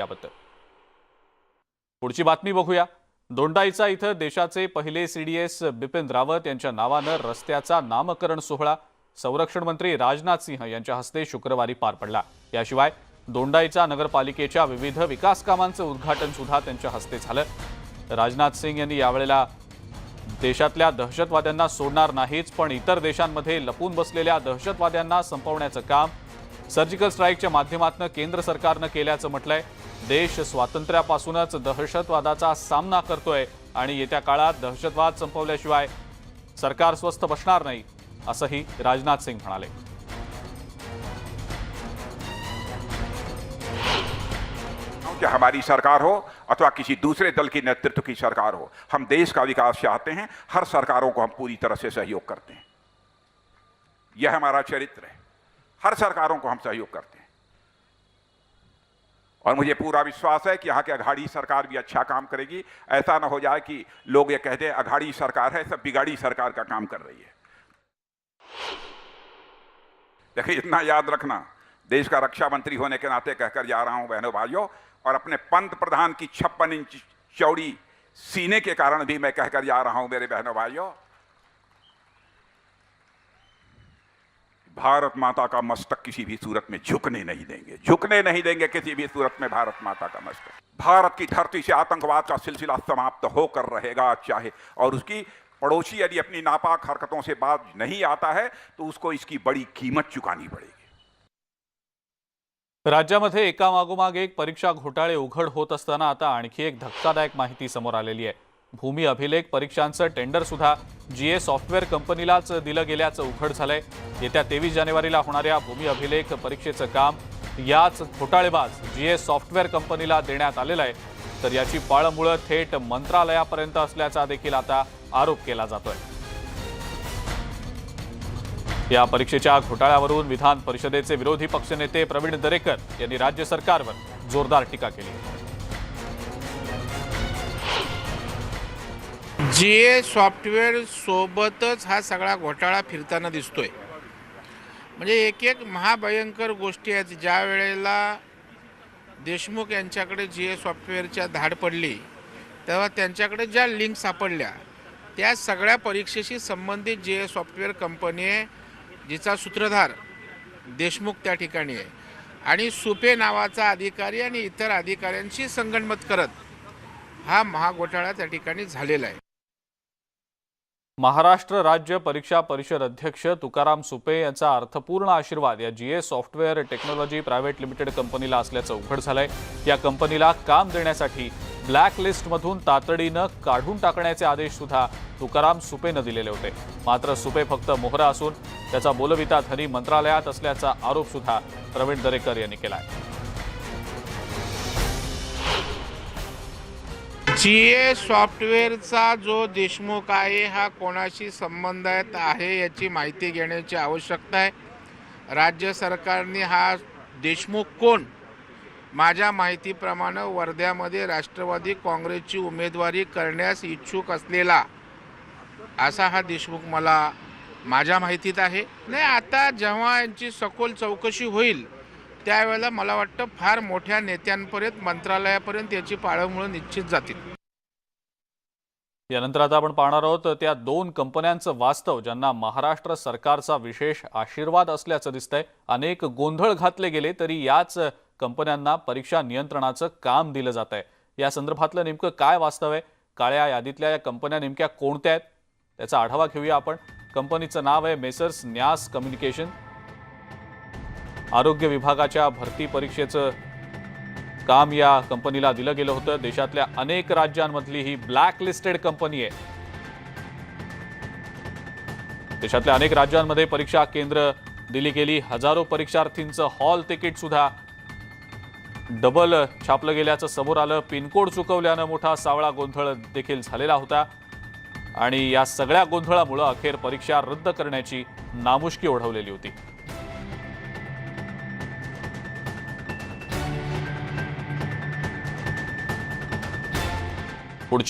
याबद्दल. पुढची बातमी बघूया. दोंडाईचा इथं देशाचे पहिले सीडीएस बिपिन रावत यांच्या नावानं रस्त्याचा नामकरण सोहळा संरक्षण मंत्री राजनाथ सिंह यांच्या हस्ते शुक्रवारी पार पडला. याशिवाय दोंडाईचा नगरपालिकेच्या विविध विकास कामांचं उद्घाटन सुद्धा त्यांच्या हस्ते झालं. राजनाथ सिंग यांनी यावेळेला देशातल्या दहशतवाद्यांना सोडणार नाहीच पण इतर देशांमध्ये लपून बसलेल्या दहशतवाद्यांना संपवण्याचं काम सर्जिकल स्ट्राईकच्या माध्यमातून केंद्र सरकारनं केल्याचं म्हटलंय. देश स्वातंत्र्यापासूनच दहशतवादाचा सामना करतोय आणि येत्या काळात दहशतवाद संपवल्याशिवाय सरकार स्वस्थ बसणार नाही असंही राजनाथ सिंग म्हणाले. हमारी सरकार हो अथवा किसी दूसरे दल की नेतृत्व की सरकार हो? हम देश का विकास चाहते हैं हर सरकारों को हम पूरी तरह से सहयोग करते हैं। यह हमारा चरित्र है। हर सरकारों को हम सहयोग करते हैं। और मुझे पूरा विश्वास है कि यहाँ की अघाड़ी सरकार भी अच्छा काम करेगी। ऐसा ना हो जाए कि लोग ये कह दें, अघाड़ी सरकार है, सब बिगाड़ी सरकार का काम कर रही है। देखिए, इतना याद रखना, देश का रक्षा मंत्री होने के नाते कहकर जा रहा हूँ, बहनों भाइयों, और अपने पंत प्रधान की छप्पन इंच चौड़ी सीने के कारण भी मैं कहकर जा रहा हूँ, मेरे बहनों भाइयों। भारत माता का मस्तक किसी भी सूरत में झुकने नहीं देंगे। झुकने नहीं देंगे किसी भी सूरत में भारत माता का मस्तक। भारत की धरती से आतंकवाद का सिलसिला समाप्त होकर रहेगा, चाहे और उसकी पड़ोसी यदि अपनी नापाक हरकतों से बाज नहीं आता है तो उसको इसकी बड़ी कीमत चुकानी पड़ेगी। राज्यामध्ये एकामागोमाग एक परीक्षा घोटाळे उघड होत आता एक धक्कादायक माहिती समोर आहे. भूमी अभिलेख परीक्षांचं टेंडर सुद्धा जीए सॉफ्टवेअर कंपनीलाच दिलं गेल्याचं उघड झालंय. येत्या तेवीस जानेवारीला होणाऱ्या भूमी अभिलेख परीक्षेचं काम याच घोटाळेबाज जीए सॉफ्टवेअर कंपनीला देण्यात आलेलं आहे. तर याची पाळमुळं थेट मंत्रालयापर्यंत असल्याचा देखील आता आरोप केला जातोय. या परीक्षेच्या घोटाळ्यावरून विधान परिषदेचे विरोधी पक्षनेते प्रवीण दरेकर यांनी राज्य सरकारवर जोरदार टीका केली. जी ए सॉफ्टवेअर सोबतच हा सगळा घोटाळा फिरताना दिसतोय. म्हणजे एक एक महाभयंकर गोष्टी आहेत ज्या वेळेला देशमुख यांच्याकडे जी ए सॉफ्टवेअरच्या धाड पडली तेव्हा त्यांच्याकडे ज्या लिंक सापडल्या त्या सगळ्या परीक्षेशी संबंधित जी ए सॉफ्टवेअर कंपनी आहे जिचा सूत्रधार देशमुख त्या ठिकाणी आहे. आणि सुपे नावाचा अधिकारी आणि इतर अधिकाऱ्यांशी संगणमत करत हा महाघोटाळा त्या ठिकाणी झालेला आहे. महाराष्ट्र राज्य परीक्षा परिषद अध्यक्ष तुकाराम सुपे यांचा अर्थपूर्ण आशीर्वाद या G A software technology private limited कंपनीला असल्याचं उघड झालंय. या कंपनीला काम देण्यासाठी ब्लॅक लिस्टमधून तातडीनं काढून टाकण्याचे आदेश सुद्धा तुकाराम सुपेनं दिलेले होते. मात्र सुपे फक्त मोहरा असून त्याचा बोलविता धनी मंत्रालयात असल्याचा आरोप सुद्धा प्रवीण दरेकर यांनी केला आहे सी ए सॉफ्टवेअरचा जो देशमुख आहे हा कोणाशी संबंधित आहे याची माहिती घेण्याची आवश्यकता आहे. राज्य सरकारने हा देशमुख कोण? माझ्या माहितीप्रमाणे वर्ध्यामध्ये राष्ट्रवादी काँग्रेसची उमेदवारी करण्यास इच्छुक असलेला असा हा देशमुख मला माझ्या माहितीत आहे. नाही आता जेव्हा यांची सखोल चौकशी होईल त्यावेळेला मला वाटतं फार मोठ्या नेत्यांपर्यंत मंत्रालयापर्यंत याची पाळंमुळं निश्चित जातील. यानंतर आता आपण पाहणार आहोत त्या दोन कंपन्यांचं वास्तव ज्यांना महाराष्ट्र सरकारचा विशेष आशीर्वाद असल्याचं दिसतंय. अनेक गोंधळ घातले गेले तरी याच कंपन्यांना परीक्षा नियंत्रणाचं काम दिलं जात आहे या संदर्भातलं नेमकं काय वास्तव आहे? काळ्या यादीतल्या या कंपन्या नेमक्या कोणत्या आहेत? त्याचा आढावा घेऊया आपण. कंपनीचं नाव आहे मेसर्स न्यास कम्युनिकेशन. आरोग्य विभागाच्या भरती परीक्षेचं काम या कंपनीला दिलं गेलं होतं. देशातल्या अनेक राज्यांमधली ही ब्लॅक लिस्टेड कंपनी आहे. देशातल्या अनेक राज्यांमध्ये परीक्षा केंद्र दिली गेली. हजारो परीक्षार्थींचं हॉल तिकीट सुद्धा डबल छापलं गेल्याचं समोर आलं. पिनकोड चुकवल्यानं मोठा सावळा गोंधळ देखील झालेला होता. आणि या सगळ्या गोंधळामुळं अखेर परीक्षा रद्द करण्याची नामुष्की ओढवलेली होती. पुढची